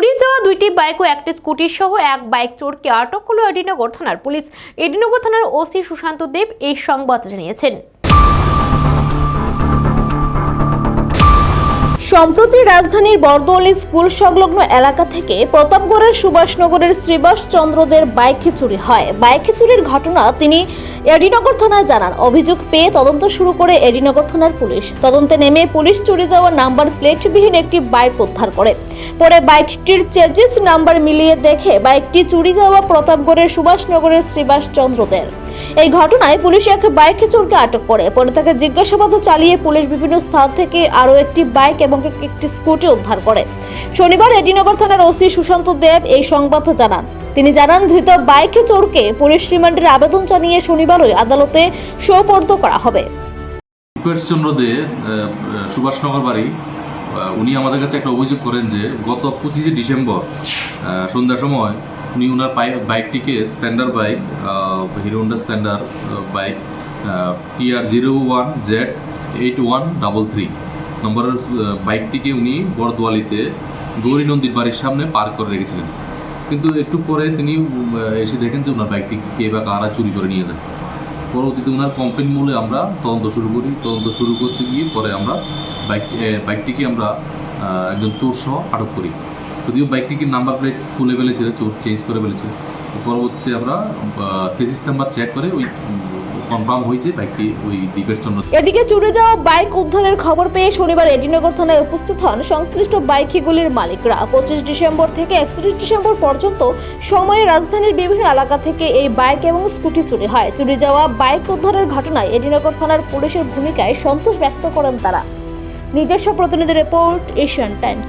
চুরি যাওয়া দুইটি বাইক ও একটি স্কুটি সহ এক বাইক চোরকে আটক করল এডিনগর থানার পুলিশ। এডিনগর থানার ওসি সুশান্ত দেব এই সংবাদ জানিয়েছেন। সম্প্রতি রাজধানীর বরদোয়ালি স্কুল সংলগ্ন এলাকা থেকে প্রতাপগড়ের সুভাষনগরের শ্রীবাস চন্দ্রদের বাইক চুরি হয়। বাইক চুরির ঘটনা তিনি এডিনগর থানায় জানান। অভিযোগ পেয়ে তদন্ত শুরু করে এডিনগর থানার পুলিশ। তদন্তে নেমে পুলিশ চুরি যাওয়া নাম্বার প্লেটবিহীন একটি বাইক উদ্ধার করে। পরে বাইকটির চেজিস নাম্বার মিলিয়ে দেখে বাইকটি চুরি যাওয়া প্রতাপগড়ের সুভাষনগরের শ্রীবাস চন্দ্রদের এই ঘটনায় পুলিশ এক বাইক চোরকে আটক করে। পরে তাকে জিজ্ঞাসাবাদ চালিয়ে পুলিশ বিভিন্ন স্থান থেকে আরও একটি বাইক এবং একটি স্কুটি উদ্ধার করে। শনিবার এডিনগর থানার ওসি সুশান্ত দেব এই সংবাদ জানান। তিনি জানান, ধৃত বাইক চোরকে পুলিশ রিমান্ডের আবেদন জানিয়ে শনিবারই আদালতে সোপর্দ করা হবে। চন্দ্র দে সুভাষনগর বাড়ি। উনি আমাদের কাছে একটা অভিযোগ করেন যে গত পঁচিশে ডিসেম্বর সন্ধ্যার সময় উনি ওনার বাইকটিকে Splendor bike Hero Honda Splendor bike T R zero one Z eight one double three নম্বরের বাইকটিকে উনি বরদোয়ালিতে গৌরী নন্দীর বাড়ির সামনে পার্ক করে রেখেছিলেন। কিন্তু একটু পরে তিনি এসে দেখেন যে ওনার বাইকটি কে বা কারা চুরি করে নিয়ে যায়। পরবর্তীতে ওনার কমপ্লেন মূলে আমরা তদন্ত শুরু করি। তদন্ত শুরু করতে গিয়ে পরে আমরা বাইক বাইকটিকে আমরা একজন চোর সহ আটক করি। যদিও বাইকটিকে নাম্বার প্লেট খুলে ফেলেছিল, চোর চেঞ্জ করে ফেলেছিল। পরবর্তীতে আমরা সেসিস নাম্বার চেক করে ওই কনফার্ম হয়েছে বাইকটি ওই দ্বীপের চন্দ্র এদিকে চুরে যাওয়া বাইক উদ্ধারের খবর পেয়ে শনিবার এডিনগর থানায় উপস্থিত হন সংশ্লিষ্ট বাইকগুলির মালিকরা। পঁচিশ ডিসেম্বর থেকে একত্রিশ ডিসেম্বর পর্যন্ত সময়ে রাজধানীর বিভিন্ন এলাকা থেকে এই বাইক এবং স্কুটি চুরি হয়। চুরি যাওয়া বাইক উদ্ধারের ঘটনায় এডিনগর থানার পুলিশের ভূমিকায় সন্তোষ ব্যক্ত করেন তারা। নিজস্ব প্রতিনিধি রিপোর্ট এশিয়ান টাইমস